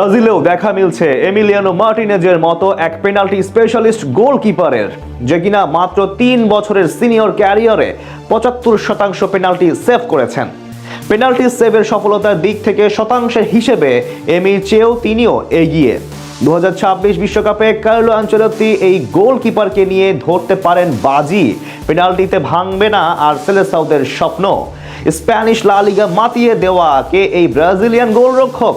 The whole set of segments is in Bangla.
ব্রাজিলেও দেখা মিলছে এমিলিয়ানো মার্টিনেজের মতো এক পেনাল্টি স্পেশালিস্ট গোলকিপারের, যে কিনা মাত্র তিন বছরের সিনিয়র ক্যারিয়ারে পঁচাত্তর শতাংশ পেনাল্টি সেভ করেছেন। পেনাল্টি সেভের সফলতার দিক থেকে শতাংশের হিসেবে এমির চেয়েও তিনিও এগিয়ে। দু বিশ্বকাপে কার্লো আঞ্চলতি এই গোলকিপারকে নিয়ে ধরতে পারেন বাজি, পেনাল্টিতে ভাঙবে না আর সেলেসাউদের স্বপ্ন। স্প্যানিশ লা লিগা মাতিয়ে দেওয়া কে এই ব্রাজিলিয়ান গোলরক্ষক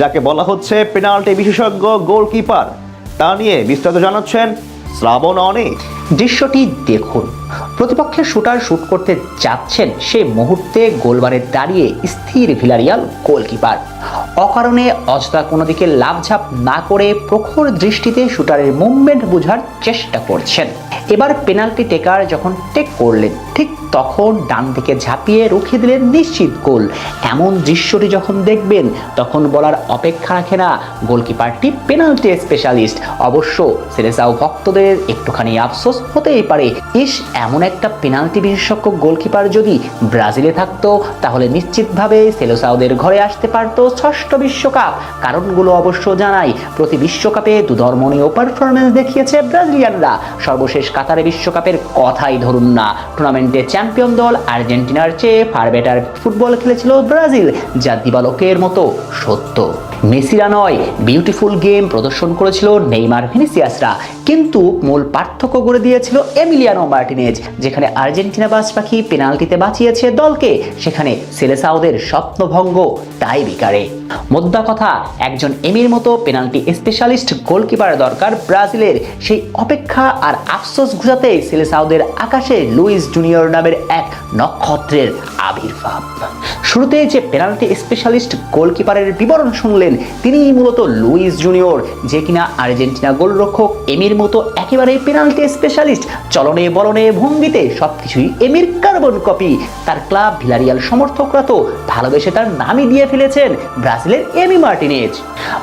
যাকে বলা হচ্ছে পেনাল্টি বিশেষজ্ঞ গোলকিপার। তা নিয়ে বিস্তারিত জানাচ্ছেন শ্রাবণ অনেক দৃশ্যটি দেখুন। প্রতিপক্ষের শুটার শুট করতে যাচ্ছেন সে মুহূর্তে গোলবারে দাঁড়িয়ে স্থির ভিলারিয়াল গোলকিপার। অকারণে অযথা কোনো দিকে লাভঝাপ না করে প্রখর দৃষ্টিতে শুটারের মুভমেন্ট বোঝার চেষ্টা করছেন। এবার পেনাল্টি টেকার যখন টেক করলেন, ঠিক তখন ডান দিকে ঝাঁপিয়ে রুখে দিলেন নিশ্চিত গোল। এমন দৃশ্যটি যখন দেখবেন, তখন বলার অপেক্ষা রাখে না গোলকিপারটি পেনাল্টি স্পেশালিস্ট। অবশ্য সেরেসাও ভক্তদের একটুখানি আফসোস হতেই পারে। ইস, এমন একটা পেনাল্টি বিশেষজ্ঞ গোলকিপার যদি ব্রাজিলে থাকতো, তাহলে নিশ্চিতভাবে সেলোসাউদের ঘরে আসতে পারতো ষষ্ঠ বিশ্বকাপ। কারণগুলো অবশ্য জানাই। প্রতি বিশ্বকাপে দুধর্মনীয় পারফরমেন্স দেখিয়েছে ব্রাজিলিয়ানরা। সর্বশেষ কাতারে বিশ্বকাপের কথাই ধরুন না। টুর্নামেন্টে চ্যাম্পিয়ন দল আর্জেন্টিনার চেয়ে ফার বেটার ফুটবল খেলেছিল ব্রাজিল, যা দিবালোকের মতো সত্য। মেসিরা নয় বিউটিফুল গেম প্রদর্শন করেছিল নেইমার ভিনিসিয়াসরা। কিন্তু মূল পার্থক্য করে দিয়েছিল এমিলিয়ানো মার্টিনেজ, যেখানে আর্জেন্টিনা বাস পাখি পেনাল্টিতে বাঁচিয়েছে দলকে, সেখানে সেলেসাউদের স্বপ্নভঙ্গ তাই বিকারে। মোদ্দা কথা, একজন এমির মতো পেনাল্টি স্পেশালিস্ট গোলকিপার দরকার ব্রাজিলের। সেই অপেক্ষা আর আফসোস ঘুচাতে সেলেসাউদের আকাশে লুইস জুনিয়র নামের এক নক্ষত্রের আবির্ভাব। শুরুতে যে পেনাল্টি স্পেশালিস্ট গোলকিপারের বিবরণ শুনলেন, তিনিই মূলত লুইস জুনিয়র, যে কিনা আর্জেন্টিনা গোলরক্ষক এমির মতো একেবারে পেনাল্টি স্পেশালিস্ট, চলনে বলনে ভঙ্গিতে সবকিছুই এমির কার্বন কপি। তার ক্লাব ভিলারিয়াল সমর্থকরা তো ভালোবেসে তার নামই দিয়ে ফেলেছেন ব্রাজিলের এমি মার্টিনেজ।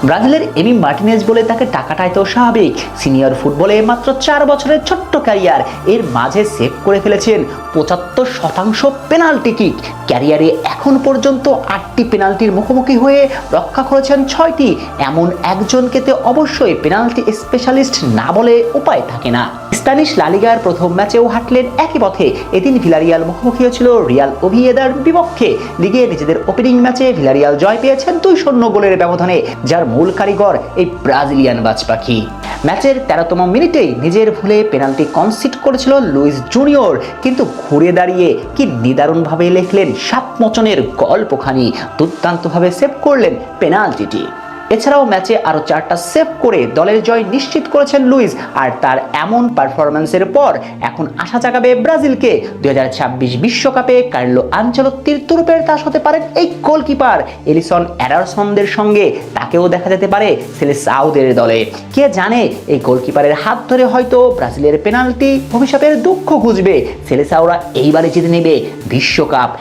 ব্রাজিলের এমি মার্টিনেজ বলে তাকে টাকাটাই তো স্বাভাবিক। সিনিয়র ফুটবলে মাত্র চার বছরের ছোট্ট ক্যারিয়ার, এর মাঝে সেভ করে ফেলেছেন পঁচাত্তর শতাংশ পেনাল্টি কিক ক্যারিয়ারে এখন পর্যন্ত আটটি পেনাল্টির মুখোমুখি হয়ে রক্ষা করেছেন ছয়টি। এমন একজনকে তো অবশ্যই পেনাল্টি স্পেশালিস্ট না বলে উপায় থাকে না। স্প্যানিশ লালিগার প্রথম ম্যাচেও হাঁটলেন একই পথে। এদিন ভিলারিয়াল মুখোমুখি হয়েছিল রিয়াল ওভিয়েদার বিপক্ষে। লিগে নিজেদের ওপেনিং ম্যাচে ভিলারিয়াল জয় পেয়েছেন দুই শূন্য গোলের ব্যবধানে, যার মূল কারিগর এই ব্রাজিলিয়ান বাজ পাখি ম্যাচের তেরোতম মিনিটেই নিজের ভুলে পেনাল্টি কনসিড করেছিল লুইস জুনিয়র। কিন্তু ঘুরে দাঁড়িয়ে কি নিদারুণভাবে লেখলেন সাপমোচনের গল্পখানি, দুর্দান্তভাবে সেভ করলেন পেনাল্টিটি। এছাড়াও ম্যাচে আরও চারটা সেভ করে দলের জয় নিশ্চিত করেছেন লুইস, আর তার এমন পারফরম্যান্সের পর এখন আশা জাগাবে ব্রাজিলকে। দুই হাজার ছাব্বিশ বিশ্বকাপে কার্লো আঞ্চলত্তির তুরুপের তাস হতে পারেন এই গোলকিপার এলিসন অ্যাডারসনদের সঙ্গে। তাকেও দেখা যেতে পারে সেলে সাউদের দলে। কে জানে এই গোলকিপারের হাত ধরে হয়তো ব্রাজিলের পেনাল্টি ভবিষ্যতের দুঃখ খুঁজবে। সেলেসাউরা এইবারে জিতে নেবে বিশ্বকাপ।